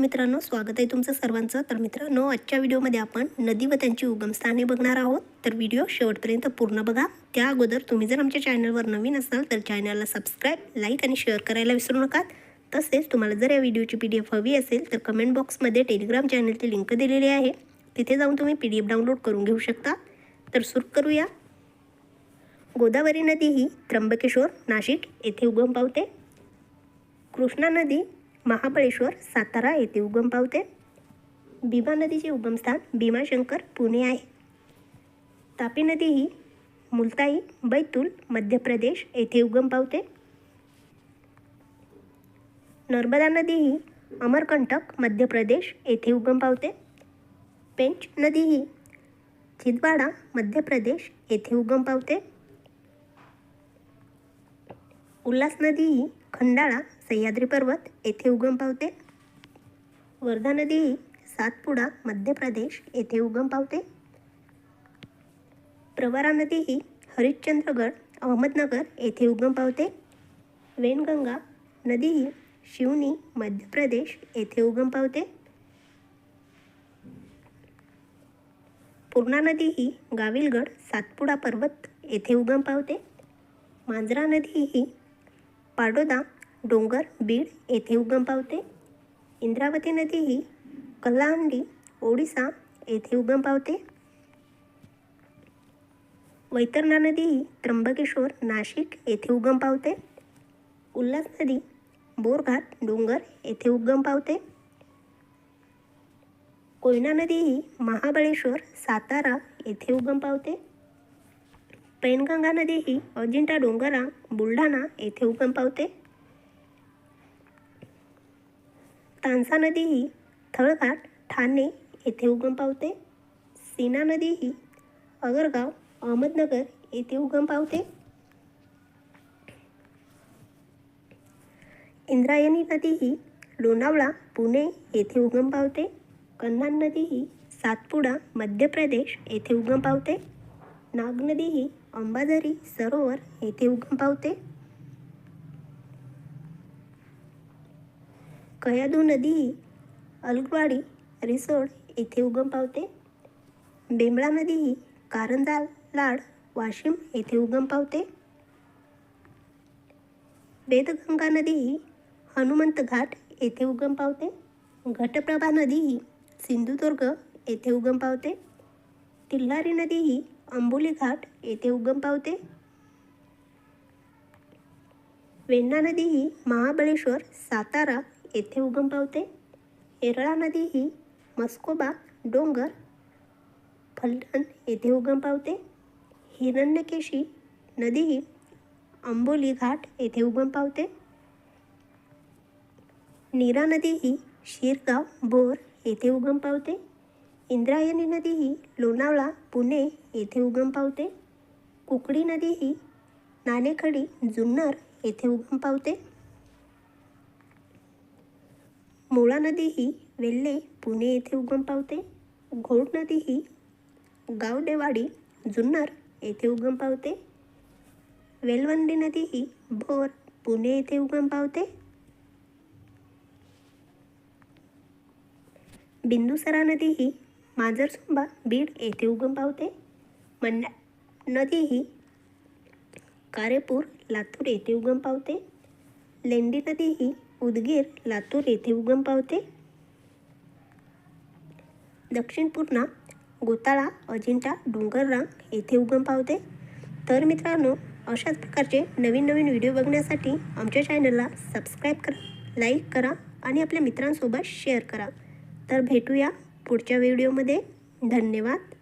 विद्यार्थी मित्रांनो स्वागत आहे तुमचं सर्वांचं. तर मित्रांनो आजच्या व्हिडिओमध्ये आपण नदी व त्यांची उगमस्थाने बघणार आहोत. तर व्हिडिओ शेवटपर्यंत पूर्ण बघा. त्या अगोदर तुम्ही जर आमच्या चॅनलवर नवीन असाल तर चॅनलला सबस्क्राईब लाईक आणि शेअर करायला विसरू नका. तसेच तुम्हाला जर या व्हिडिओची पी डी एफ हवी असेल तर कमेंट बॉक्समध्ये टेलिग्राम चॅनलची लिंक दिलेली आहे. तिथे जाऊन तुम्ही पी डी एफ डाउनलोड करून घेऊ शकता. तर सुरू करूया. गोदावरी नदी ही त्र्यंबकेश्वर नाशिक येथे उगम पावते. कृष्णा नदी महाबळेश्वर सातारा येथे उगम पावते. भीमा नदीचे उगमस्थान भीमाशंकर पुणे आहे. तापी नदी ही मुलताई बैतूल मध्य प्रदेश येथे उगम पावते. नर्मदा नदी ही अमरकंटक मध्य प्रदेश येथे उगम पावते. पेंच नदी ही छिंदवाडा मध्य प्रदेश येथे उगम पावते. उल्हास नदी ही खंडाळा सह्याद्री पर्वत येथे उगम पावते. वर्धा नदी ही सातपुडा मध्य प्रदेश येथे उगम पावते. प्रवरा नदी ही हरिश्चंद्रगड अहमदनगर येथे उगम पावते. वेणगंगा नदी ही शिवनी मध्य प्रदेश येथे उगम पावते. पूर्णा नदी ही गाविलगड सातपुडा पर्वत येथे उगम पावते. मांजरा नदी ही पाडोदा डोंगर बीड येथे उगम पावते. इंद्रावती नदी ही कलाहंडी ओडिसा येथे उगम पावते. वैतरणा नदी ही त्र्यंबकेश्वर नाशिक येथे उगम पावते. उल्हास नदी बोरघाट डोंगर येथे उगम पावते. कोयना नदी ही महाबळेश्वर सातारा येथे उगम पावते. पैनगंगा नदी ही अजिंठा डोंगरा बुलढाणा येथे उगम पावते. तानसा नदी ही थळघाट ठाणे येथे उगम पावते. सीना नदी ही अगरगाव अहमदनगर येथे उगम पावते. इंद्रायणी नदी ही लोणावळा पुणे येथे उगम पावते. कन्हान नदी ही सातपुडा मध्य प्रदेश येथे उगम पावते. नाग नदी ही अंबाझरी सरोवर येथे उगम पावते. कयादू नदी ही अलगवाडी रिसोड येथे उगम पावते. बेंबळा नदी ही कारंजा लाड वाशिम येथे उगम पावते. वेदगंगा नदी ही हनुमंत घाट येथे उगम पावते. घटप्रभा नदी ही सिंधुदुर्ग येथे उगम पावते. तिल्लारी नदी ही अंबोली घाट येथे उगम पावते. वेण्णा नदी ही महाबळेश्वर सातारा येथे उगम पावते. येरळा नदी ही मस्कोबा डोंगर फलटण येथे उगम पावते. हिरण्यकेशी नदी ही अंबोली घाट येथे उगम पावते. नीरा नदी ही शिरगाव भोर येथे उगम पावते. इंद्रायणी नदी ही लोणावळा पुणे येथे उगम पावते. कुकडी नदी ही नाणेखडी जुन्नर येथे उगम पावते. मुळा नदी ही वेल्हे पुणे येथे उगम पावते. घोड नदी ही गावडेवाडी जुन्नर येथे उगम पावते. वेलवंडी नदी ही भोर पुणे येथे उगम पावते. बिंदुसरा नदी ही माजरसुंबा बीड येथे उगम पावते. मंडा नदी ही कारेपूर लातूर येथे उगम पावते. लेंडी नदी ही उदगीर लातूर येथे उगम पावते. दक्षिण पूर्णा गोताळा अजिंठा डोंगररांग येथे उगम पावते. तर मित्रांनो अशाच प्रकारचे नवीन नवीन व्हिडिओ बघण्यासाठी आमच्या चॅनलला सबस्क्राईब करा लाईक करा आणि आपल्या मित्रांसोबत शेअर करा. तर भेटूया पुढच्या व्हिडिओमध्ये. धन्यवाद.